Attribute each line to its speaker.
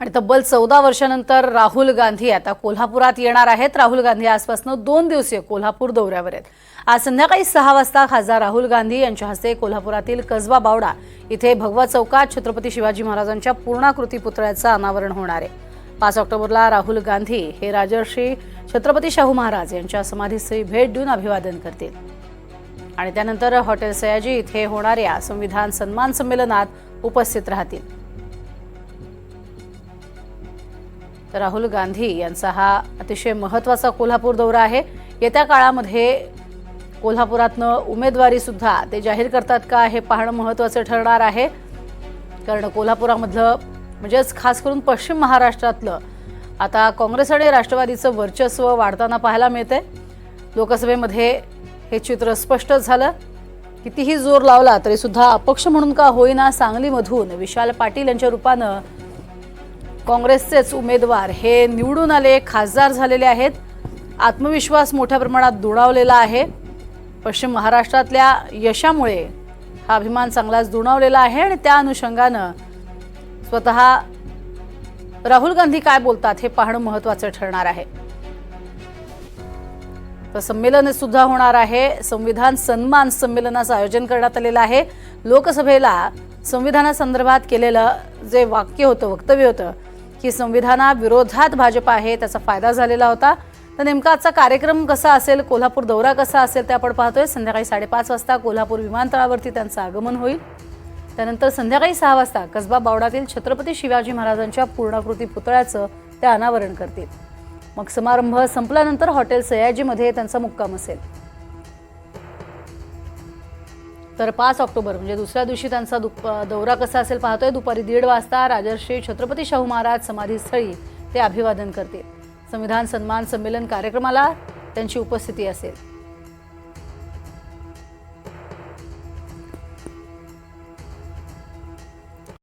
Speaker 1: आणि तब्बल चौदा वर्षानंतर राहुल गांधी आता कोल्हापुरात येणार आहेत. राहुल गांधी आजपासून दोन दिवसीय कोल्हापूर दौऱ्यावर आहेत. आज संध्याकाळी सहा वाजता खासदार राहुल गांधी यांच्या हस्ते कोल्हापुरातील कसबा बावडा इथे भगवा चौकात छत्रपती शिवाजी महाराजांच्या पूर्णाकृती पुतळ्याचं अनावरण होणार आहे. पाच ऑक्टोबरला राहुल गांधी हे राजर्षी छत्रपती शाहू महाराज यांच्या समाधीस्थळी भेट देऊन अभिवादन करतील. आणि त्यानंतर हॉटेल सयाजी इथे होणाऱ्या संविधान सन्मान संमेलनात उपस्थित राहतील. तर राहुल गांधी यांचा हा अतिशय महत्त्वाचा कोल्हापूर दौरा आहे. येत्या काळामध्ये कोल्हापुरातनं उमेदवारीसुद्धा ते जाहीर करतात का हे पाहणं महत्त्वाचं ठरणार आहे. कारण कोल्हापुरामधलं म्हणजेच खास करून पश्चिम महाराष्ट्रातलं आता काँग्रेस आणि राष्ट्रवादीचं वर्चस्व वाढताना पाहायला मिळतंय. लोकसभेमध्ये हे चित्र स्पष्ट झालं. कितीही जोर लावला तरीसुद्धा अपक्ष म्हणून का होईना सांगलीमधून विशाल पाटील यांच्या रूपानं काँग्रेसचेच उमेदवार हे निवडून आले खासदार झालेले आहेत. आत्मविश्वास मोठ्या प्रमाणात दुणावलेला आहे. पश्चिम महाराष्ट्रातल्या यशामुळे हा अभिमान चांगलाच दुणावलेला आहे आणि त्या अनुषंगानं स्वतः राहुल गांधी काय बोलतात हे पाहणं महत्त्वाचं ठरणार आहे. तर संमेलन सुद्धा होणार आहे. संविधान सन्मान संमेलनाचं आयोजन करण्यात आलेलं आहे. लोकसभेला संविधानासंदर्भात केलेलं जे वाक्य होतं वक्तव्य होतं की संविधानाविरोधात भाजप आहे त्याचा फायदा झालेला होता. तर नेमका आजचा कार्यक्रम कसा असेल कोल्हापूर दौरा कसा असेल ते आपण पाहतोय. संध्याकाळी साडेपाच वाजता कोल्हापूर विमानतळावरती त्यांचं आगमन होईल. त्यानंतर संध्याकाळी सहा वाजता कसबा बावडातील छत्रपती शिवाजी महाराजांच्या पूर्णाकृती पुतळ्याचं ते अनावरण करतील. मग समारंभ संपल्यानंतर हॉटेल सयाजीमध्ये त्यांचा मुक्काम असेल. तर पाच ऑक्टोबर म्हणजे दुसऱ्या दिवशी त्यांचा दुप दौरा कसा असेल पाहतोय. दुपारी दीड वाजता राजर्षी छत्रपती शाहू महाराज समाधीस्थळी ते अभिवादन करतील. संविधान सन्मान संमेलन कार्यक्रमाला त्यांची उपस्थिती असेल.